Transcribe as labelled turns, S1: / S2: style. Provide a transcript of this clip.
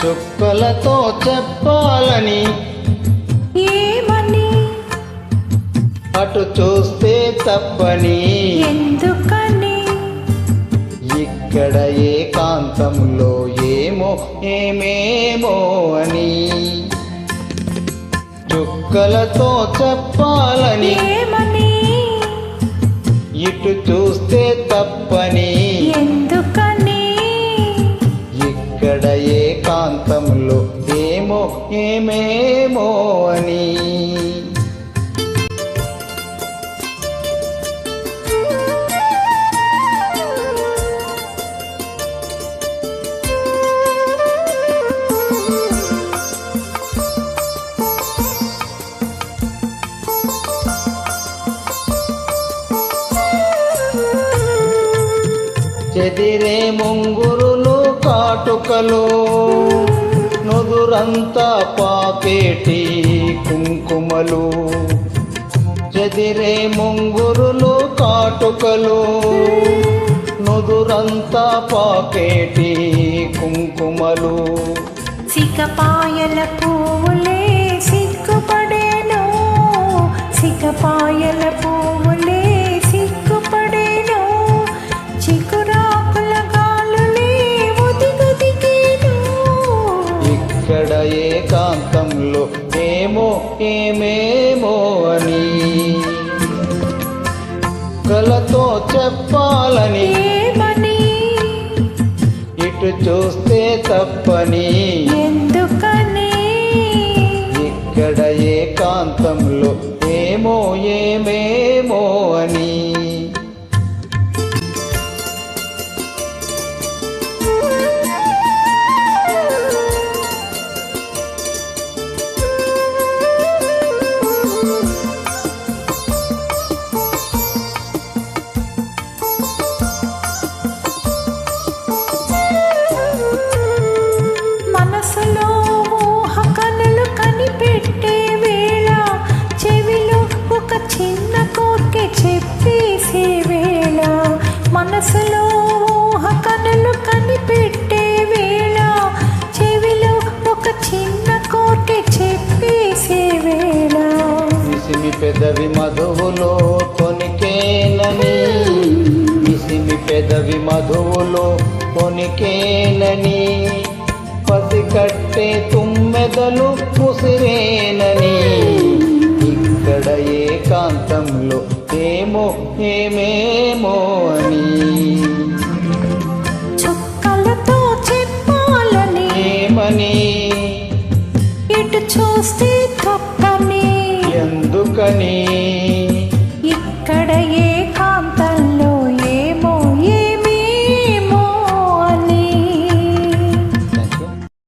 S1: చుక్కలతో చెప్పాలని
S2: ఏమని?
S1: అటు చూస్తే తప్పని
S2: ఎందుకని?
S1: ఇక్కడ ఏకాంతంలో ఏమో ఏమేమో అని చుక్కలతో చెప్పాలని
S2: ఏమని?
S1: ఇటు చూస్తే తప్పని ప్రాంతంలో ఏమో ఏమేమో అని. చెదిరే ముంగురులు కాటుకలు అంతా పాకేటి కుంకుమలు చెదిరే ముంగురులు కాటుకలు నుదురంతా పాకేటి కుంకుమలు.
S2: సికపాయల పువ్వులే సిగ్గుపడేను సిగపాయల
S1: పువ్వు ఏకాంతంలో ఏమో ఏమేమో అని కలతో చెప్పాలని ఇటు చూస్తే తప్పని
S2: ఎందుకని?
S1: ఇక్కడ ఏకాంతంలో ఏమో ఏమేమో
S2: మనసులో ఊహ కనులు కనిపెట్టే వేళ చెవిలో ఒక చిన్న కోర్కె చెప్పేసే వేళ.
S1: మిసిమి పెదవి మధువులో తొనికేనని విసిమి పెదవి మధువులో తొనికేనని పసికట్టే తుమ్మెదలు ముసిరేనని. ఇక్కడ ఏకాంతంలో ఏమో ఏమేమో
S2: చూస్తే తప్పని.
S1: ఎందుకని?